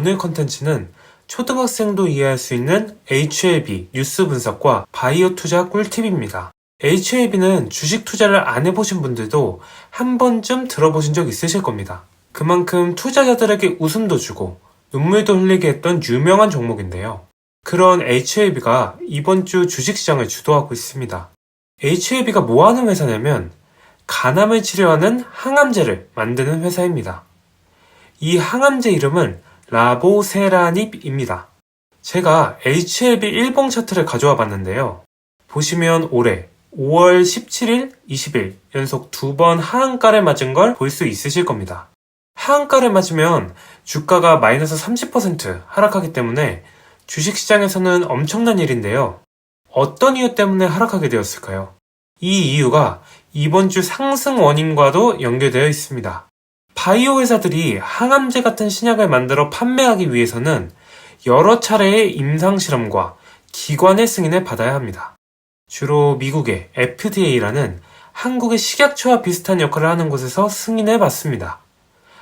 오늘 컨텐츠는 초등학생도 이해할 수 있는 HLB 뉴스 분석과 바이오 투자 꿀팁입니다. HLB는 주식 투자를 안 해보신 분들도 한 번쯤 들어보신 적 있으실 겁니다. 그만큼 투자자들에게 웃음도 주고 눈물도 흘리게 했던 유명한 종목인데요. 그런 HLB가 이번 주 주식시장을 주도하고 있습니다. HLB가 뭐 하는 회사냐면 간암을 치료하는 항암제를 만드는 회사입니다. 이 항암제 이름은 라보세라닙입니다. 제가 HLB 일봉 차트를 가져와 봤는데요. 보시면 올해 5월 17일, 20일 연속 두 번 하한가를 맞은 걸 볼 수 있으실 겁니다. 하한가를 맞으면 주가가 마이너스 30% 하락하기 때문에 주식시장에서는 엄청난 일인데요. 어떤 이유 때문에 하락하게 되었을까요? 이 이유가 이번 주 상승 원인과도 연결되어 있습니다. 바이오 회사들이 항암제 같은 신약을 만들어 판매하기 위해서는 여러 차례의 임상실험과 기관의 승인을 받아야 합니다. 주로 미국의 FDA라는 한국의 식약처와 비슷한 역할을 하는 곳에서 승인을 받습니다.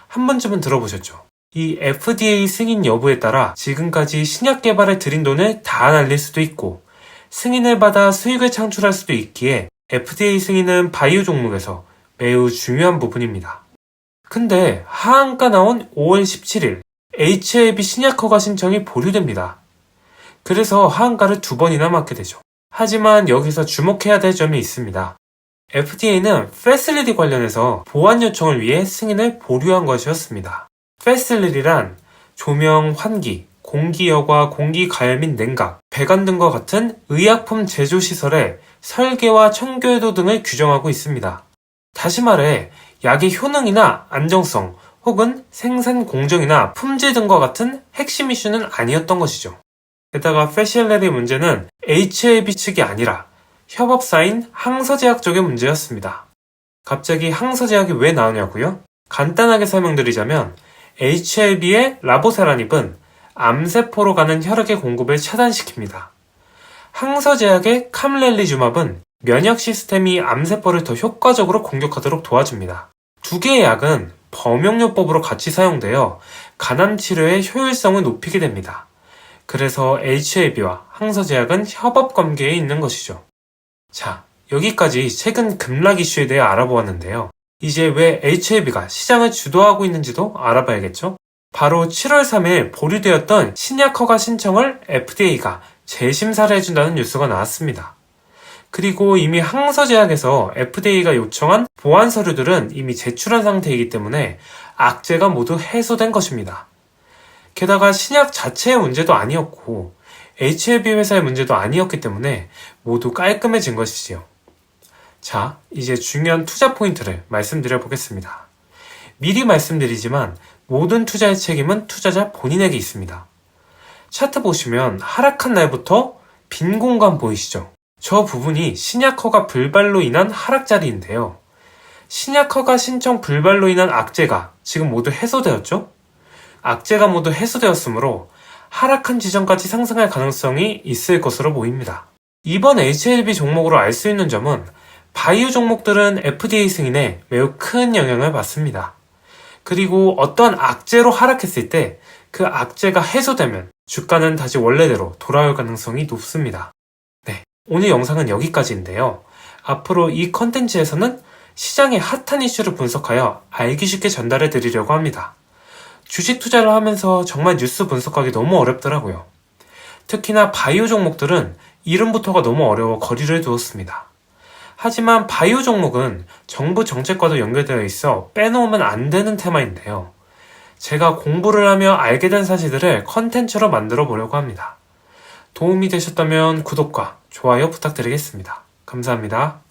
한 번쯤은 들어보셨죠? 이 FDA 승인 여부에 따라 지금까지 신약 개발에 들인 돈을 다 날릴 수도 있고 승인을 받아 수익을 창출할 수도 있기에 FDA 승인은 바이오 종목에서 매우 중요한 부분입니다. 근데 하한가 나온 5월 17일 HLB 신약 허가 신청이 보류됩니다. 그래서 하한가를 두 번이나 맞게 되죠. 하지만 여기서 주목해야 될 점이 있습니다. FDA는 패슬리디 관련해서 보안 요청을 위해 승인을 보류한 것이었습니다. 패슬리디란 조명, 환기, 공기 여과, 공기 가열 및 냉각, 배관 등과 같은 의약품 제조 시설의 설계와 청결도 등을 규정하고 있습니다. 다시 말해 약의 효능이나 안정성 혹은 생산 공정이나 품질 등과 같은 핵심 이슈는 아니었던 것이죠. 게다가 패실레리 문제는 HLB 측이 아니라 협업사인 항서제약 쪽의 문제였습니다. 갑자기 항서제약이 왜 나오냐고요? 간단하게 설명드리자면 HLB의 라보세라닙은 암세포로 가는 혈액의 공급을 차단시킵니다. 항서제약의 캄렐리주맙은 면역 시스템이 암세포를 더 효과적으로 공격하도록 도와줍니다. 두 개의 약은 범용요법으로 같이 사용되어 간암 치료의 효율성을 높이게 됩니다. 그래서 HLB와 항서제약은 협업 관계에 있는 것이죠. 자, 여기까지 최근 급락 이슈에 대해 알아보았는데요. 이제 왜 HLB가 시장을 주도하고 있는지도 알아봐야겠죠? 바로 7월 3일 보류되었던 신약 허가 신청을 FDA가 재심사를 해준다는 뉴스가 나왔습니다. 그리고 이미 항서제약에서 FDA가 요청한 보안 서류들은 이미 제출한 상태이기 때문에 악재가 모두 해소된 것입니다. 게다가 신약 자체의 문제도 아니었고 HLB 회사의 문제도 아니었기 때문에 모두 깔끔해진 것이지요. 자, 이제 중요한 투자 포인트를 말씀드려 보겠습니다. 미리 말씀드리지만 모든 투자의 책임은 투자자 본인에게 있습니다. 차트 보시면 하락한 날부터 빈 공간 보이시죠? 저 부분이 신약허가 불발로 인한 하락 자리인데요. 신약허가 신청 불발로 인한 악재가 지금 모두 해소되었죠? 악재가 모두 해소되었으므로 하락한 지점까지 상승할 가능성이 있을 것으로 보입니다. 이번 HLB 종목으로 알 수 있는 점은 바이오 종목들은 FDA 승인에 매우 큰 영향을 받습니다. 그리고 어떤 악재로 하락했을 때 그 악재가 해소되면 주가는 다시 원래대로 돌아올 가능성이 높습니다. 네, 오늘 영상은 여기까지인데요. 앞으로 이 컨텐츠에서는 시장의 핫한 이슈를 분석하여 알기 쉽게 전달해 드리려고 합니다. 주식 투자를 하면서 정말 뉴스 분석하기 너무 어렵더라고요. 특히나 바이오 종목들은 이름부터가 너무 어려워 거리를 두었습니다. 하지만 바이오 종목은 정부 정책과도 연결되어 있어 빼놓으면 안 되는 테마인데요. 제가 공부를 하며 알게 된 사실들을 컨텐츠로 만들어 보려고 합니다. 도움이 되셨다면 구독과 좋아요 부탁드리겠습니다. 감사합니다.